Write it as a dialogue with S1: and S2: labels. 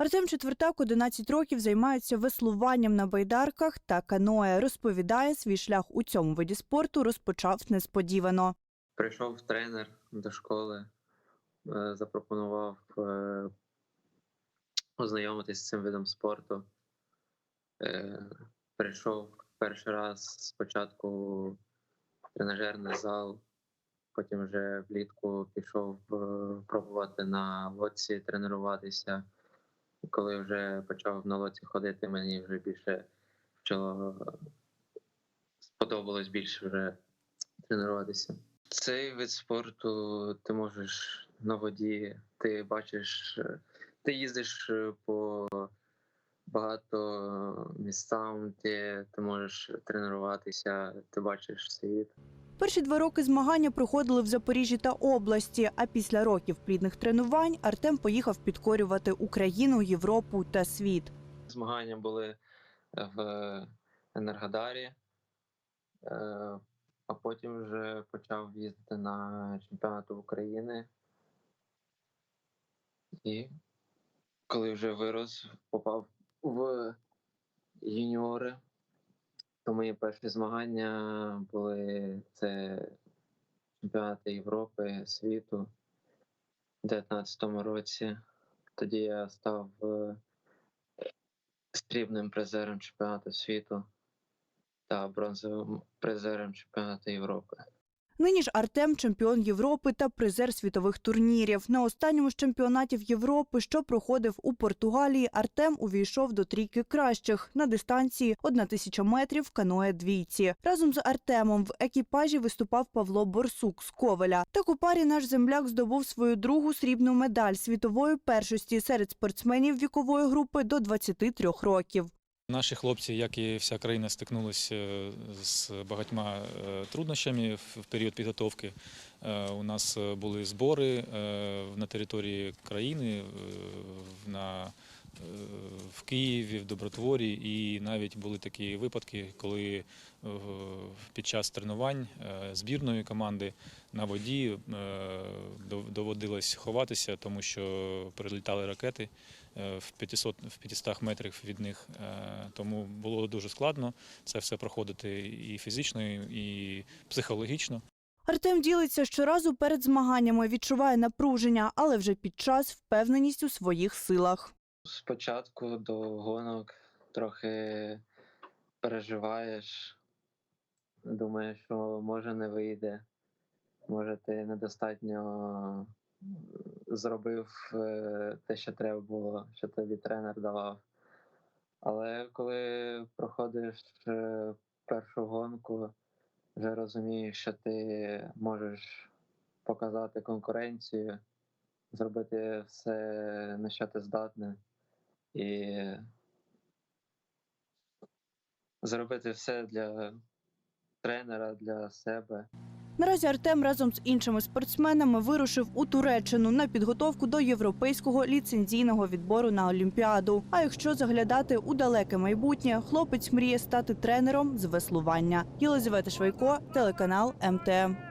S1: Артем Четвертак 11 років займається веслуванням на байдарках та каное. Розповідає, свій шлях у цьому виді спорту розпочав несподівано.
S2: Прийшов тренер до школи, е, запропонував е, ознайомитись з цим видом спорту. Е, Прийшов перший раз спочатку в тренажерний зал, потім вже влітку пішов пробувати на лодці тренуватися. Коли вже почав на лодці ходити, мені вже більше почало сподобалось більше вже тренуватися. Цей вид спорту ти можеш на воді, ти бачиш, ти їздиш по багато містам, де ти можеш тренуватися, ти бачиш світ.
S1: Перші два роки змагання проходили в Запоріжжі та області. А після років плідних тренувань Артем поїхав підкорювати Україну, Європу та світ.
S2: Змагання були в Енергодарі, е, а потім вже почав їздити на чемпіонати України. І коли вже вирос, попав в юніори, то мої перші змагання були це чемпіонати Європи, світу у 2019 році. Тоді я став стрібним срібним призером чемпіонату світу та бронзовим призером чемпіонату Європи.
S1: Нині ж Артем чемпіон Європи та призер світових турнірів. На останньому з чемпіонатів Європи, що проходив у Португалії, Артем увійшов до трійки кращих на дистанції 1 тисяча метрів в каное двійці. Разом з Артемом в екіпажі виступав Павло Борсук з Ковеля. Так у парі наш земляк здобув свою другу срібну медаль світової першості серед спортсменів вікової групи до 23 років.
S3: Наші хлопці, як і вся країна, стикнулися з багатьма е, труднощами в період підготовки. Е, У нас е, були збори е, на території країни, е, в- е, Києві, в Добротворі, і навіть були такі випадки, коли е, під час тренувань е, збірної команди на воді е, доводилось ховатися, тому що прилітали ракети е, в 500, в 500 метрів від них. Е, Тому було дуже складно це все проходити і фізично, і психологічно.
S1: Артем ділиться щоразу перед змаганнями, відчуває напруження, але вже під час впевненість у своїх силах.
S2: Спочатку до гонок трохи переживаєш, думаєш, що може не вийде, може ти недостатньо зробив е, те, що треба було, що тобі тренер давав. Але коли проходиш е, першу гонку, вже розумієш, що ти можеш показати конкуренцію, зробити все, на що ти здатний, і зробити все для тренера, для себе.
S1: Наразі Артем разом з іншими спортсменами вирушив у Туреччину на підготовку до європейського ліцензійного відбору на Олімпіаду. А якщо заглядати у далеке майбутнє, хлопець мріє стати тренером з веслування. Єлизавета Швайко, телеканал МТМ.